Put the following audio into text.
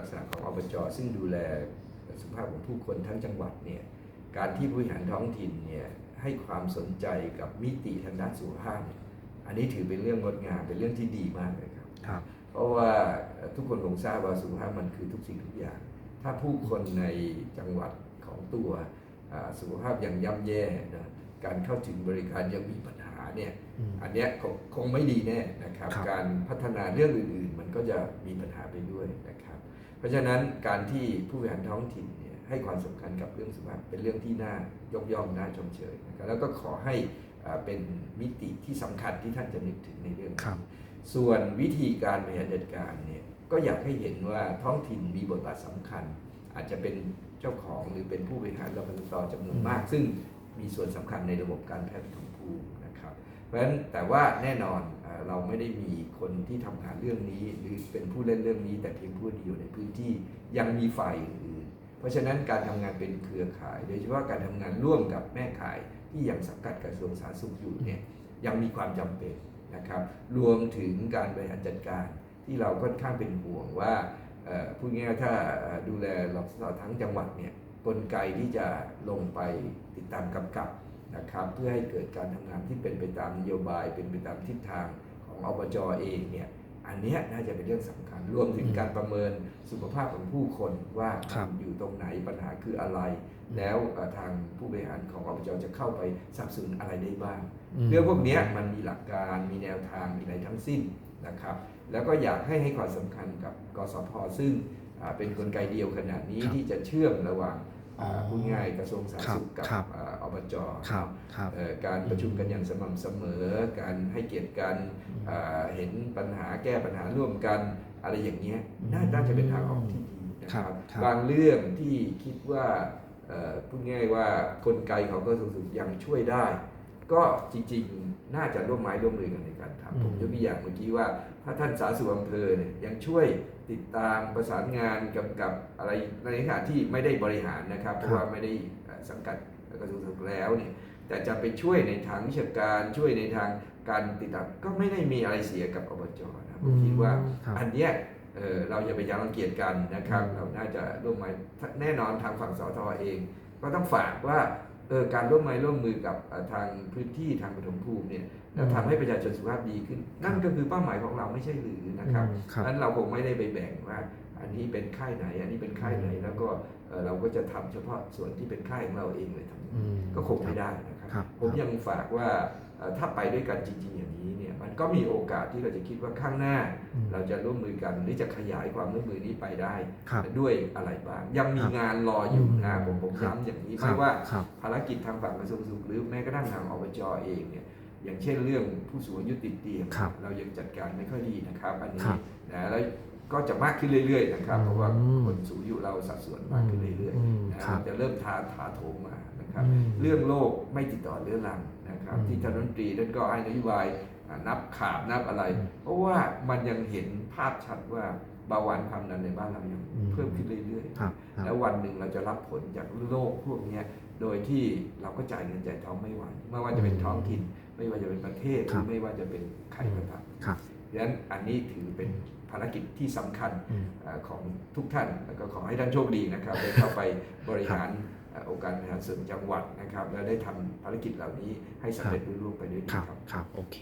ลักษณะของอบจซึ่งดูแลสุขภาพของผู้คนทั้งจังหวัดเนี่ยการที่ผู้บริหารท้องถิ่นเนี่ยให้ความสนใจกับมิติทางด้านสุขภาพเนี่ยอันนี้ถือเป็นเรื่องงดงามเป็นเรื่องที่ดีมากเลยครับครับ เพราะว่าเอ่อทุกคนคงทราบว่าสุขภาพมันคือทุกสิ่งทุกอย่าง ถ้าผู้คนในจังหวัดของตัวอ่าสุขภาพยังย่ำแย่นะการเข้าถึงบริการยังมีปัญหาเนี่ยอืมอันเนี้ยคงคงไม่ดีแน่นะครับครับ การพัฒนาเรื่องอื่น ๆ มันก็จะมีปัญหาไปด้วยนะครับ เพราะฉะนั้นการที่ผู้บริหารท้องถิ่นเนี่ยให้ความสำคัญกับเรื่องสุขภาพเป็นเรื่องที่น่ายกย่องน่าชมเชยนะครับแล้วก็ขอให้อ่าเป็นมิติที่สำคัญที่ท่านจะนึกถึงในเรื่องนี้ครับส่วนวิธีการบริหารจัดการเนี่ยก็อยากให้เห็นว่าท้องถิ่นมีบทบาทสำคัญ อาจจะเป็นเจ้าของหรือเป็นผู้บริหารรพตจำนวนมาก ซึ่งมีส่วนสำคัญในระบบการแพทย์ปฐมภูมินะครับ เพราะฉะนั้นแต่ว่าแน่นอนเราไม่ได้มีคนที่ทำงานเรื่องนี้ หรือเป็นผู้เล่นเรื่องนี้ แต่เพียงผู้เดียวในพื้นที่ยังมีฝ่ายอื่นเพราะฉะนั้นการทำงานเป็นเครือข่าย โดยเฉพาะการทำงานร่วมกับแม่ข่ายที่ยังสังกัดกระทรวงสาธารณสุขอยู่เนี่ยยังมีความจำเป็นนะครับ รวมถึงการบริหารจัดการที่เราค่อนข้างเป็นห่วงว่าเอ่อพูดง่ายๆถ้าดูแลรพสทั้งจังหวัดเนี่ยกลไกที่จะลงไปติดตามกำกับ นะครับเพื่อให้เกิดการทำงานที่เป็นไปตามนโยบาย เป็นไปตามทิศทางของอบจเองเนี่ยอันเนี้ยน่าจะเป็นเรื่องสำคัญรวมถึงการประเมินสุขภาพของผู้คนว่าครับอยู่ตรงไหนปัญหาคืออะไร แล้วเอ่อทางผู้บริหารของอบจจะเข้าไปสนับสนุนอะไรได้บ้างมเรื่องพวกเนี้ยมันมีหลักการมีแนวทางมีอะไรทั้งสิ้นนะครับ แล้วก็อยากให้ให้ความสำคัญกับกสพซึ่งอ่าเป็นกลไกเดียวขนาดนี้ครับที่จะเชื่อมระหว่างอ๋ออ่า พูดง่ายกระทรวงสาธารณสุขกับครับอ่าอบจครับครับเอ่อการประชุมกันอย่างสม่ำเสมอ การให้เกียรติกันอ่าเห็นปัญหาแก้ปัญหาร่วมกันอะไรอย่างเงี้ยน่าน่าจะเป็นทางออกที่ดีนะคครัรับบครับบางเรื่องที่คิดว่าเอ่อพูดง่ายว่ากลไกของกระทรวงสาธารณสุขยังช่วยได้ ก็จริงๆ น่าจะร่วมไม้ร่วมมือกันในการอืมทำผมยกตัวอย่างเมื่อกี้ว่า ถ้าท่านสาธารณสุขอำเภอเนี่ยยังช่วยติดตามประสานงานกำกับอะไรในขณะที่ไม่ได้บริหารนะครับ เพราะว่าไม่ได้เอ่อสังกัดกระทรวงสาธารณสุขแล้วเนี่ยแต่จะไปช่วยในทางวิชาการช่วยในทางการติดตามก็ไม่ได้มีอะไรเสียกับอบจนะผมคิดว่าครับอันเนี้ยเอ่อเราอย่าไปยังรังเกียจกันนะครับ เราน่าจะร่วมไม้แน่นอนทางฝั่งสทเอง ก็ต้องฝากว่า เออการร่วมไม้ร่วมมือกับเอ่อทางพื้นที่ทางปฐมภูมิเนี่ยแล้วทำให้ประชาชนสุขภาพดีขึ้น นั่นก็คือเป้าหมายของเราไม่ใช่หรือนะครับอืมครับ นั้นเราคงไม่ได้ไปแบ่งว่า อันนี้เป็นค่ายไหน อันนี้เป็นค่ายไหนแล้วก็เอ่อเราก็จะทำเฉพาะส่วนที่เป็นค่ายของเราเองเลยทำ อืมก็คงไม่ได้นะครับครับ ผมยังฝากว่าเอ่อ ถ้าไปด้วยกันจริงๆอย่างนี้เนี่ยมันก็มีโอกาสที่เราจะคิดว่าข้างหน้าอืมเราจะร่วมมือกันหรือจะขยายความร่วมมือนี้ไปได้ครับด้วยอะไรบ้างยังมีครับงานรออยู่อืมนะผมผมครับย้ำอย่างนี้ครัไม่บว่าครับภารกิจทางฝั่งกระทรวงสุขหรือแม้กระทั่งทางอบจเองเนี่ยอย่างเช่นเรื่องผู้สูงอายุติดเตียงครับเรายังจัดการไม่ค่อยดีนะครับอันนี้ครับนะแล้วก็จะมากขึ้นเรื่อยๆนะครับเพราะว่าอืมคนสูงอายุเราสัดส่วนมากขึ้นเรื่อยอืมๆนะครับมันจะเริ่มทาถาโถมมานะครับอืมเรื่องโรคไม่ติดต่อเรื้อรัง นะครับอืมที่ท่านรัฐมนตรีท่านก็ให้นโยบายอ่านับขาบนับอะไรอืมเพราะว่ามันยังเห็นภาพชัดว่าเบาหวานความดันในบ้านเรายังอืมเพิ่มขึ้นเรื่อยครับคๆรับแล้ววันหนึ่งเราจะรับผลจากโรคพวกเนี้ยโดยที่เราก็จ่ายเงินจ่ายทองไม่ไหวไม่ว่าจะเป็นท้องถิ่น ไม่ว่าจะเป็นประเทศหครัรืบอไม่ว่าจะเป็นใครก็ตามครับดังนั้นอันนี้ถือเป็นภารกิจที่สำคัญอืมเอ่อของทุกท่านแล้วก็ขอให้ท่านโชคดีนะครับได้เข้าไปบริหารเอ่อองค์การบริหารส่วนจังหวัดนะครับ และได้ทำภารกิจเหล่านี้ให้สำเร็จรุ่งเรืองไปด้วยดีครับครับครับโอเค